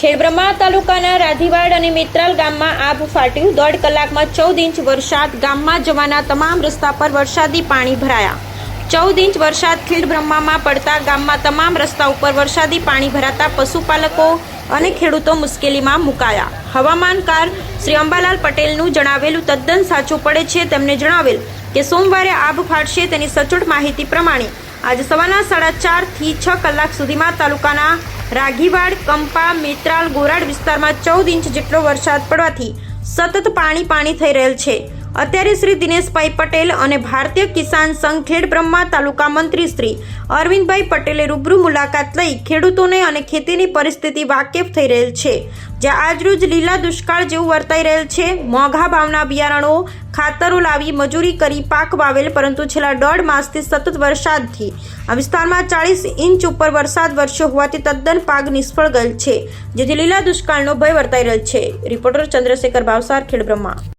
ખેડબ્રહ્મા તાલુકાના રાધીવાડ અને મિત્રાલ ગામમાં આભ ફાટ્યું. દોઢ કલાકમાં ચૌદ ઇંચ વરસાદ, ગામમાં જવાના તમામ રસ્તા પર વરસાદી પાણી ભરાયા. ચૌદ ઇંચ વરસાદ ખેડબ્રહ્મામાં પડતા ગામમાં તમામ રસ્તા ઉપર વરસાદી પાણી ભરાતા પશુપાલકો અને ખેડૂતો મુશ્કેલીમાં મુકાયા. હવામાનકાર શ્રી અંબાલાલ પટેલનું જણાવેલું તદ્દન સાચું પડે છે તેમણે જણાવેલ કે સોમવારે આભ ફાટશે તેની સચોટ માહિતી પ્રમાણે આજે સવારના સાડા ચારથી છ કલાક સુધીમાં તાલુકાના રાઘીવાડ કંપા, મિત્રાલ, ગોરાડ વિસ્તારમાં ચૌદ ઇંચ જેટલો વરસાદ પડવાથી સતત પાણી પાણી થઈ રહેલ છે. અત્યારે શ્રી દિનેશભાઈ પટેલ અને ભારતીય કિસાન સંઘ ખેડ બ્રહ્મા તાલુકા મંત્રી શ્રી અરવિંદભાઈ પટેલે રૂબરૂ મુલાકાત લઈ ખેડૂતોને અને ખેતીની પરિસ્થિતિ વાકેફ થઈ રહેલ છે, જ્યાં આજરોજ લીલા દુષ્કાળ જેવું વર્તાઈ રહેલ છે. મોંઘા ભાવના બિયારણો, ખાતરો લાવી મજૂરી કરી પાક વાવેલ, પરંતુ છેલ્લા દોઢ માસથી સતત વરસાદથી. આ વિસ્તારમાં ચાળીસ ઇંચ ઉપર વરસાદ વરસ્યો હોવાથી તદ્દન પાક નિષ્ફળ ગયેલ છે, જેથી લીલા દુષ્કાળનો ભય વર્તાઈ રહેલ છે. રિપોર્ટર ચંદ્રશેખર ભાવસાર ખેડબ્રહ્મા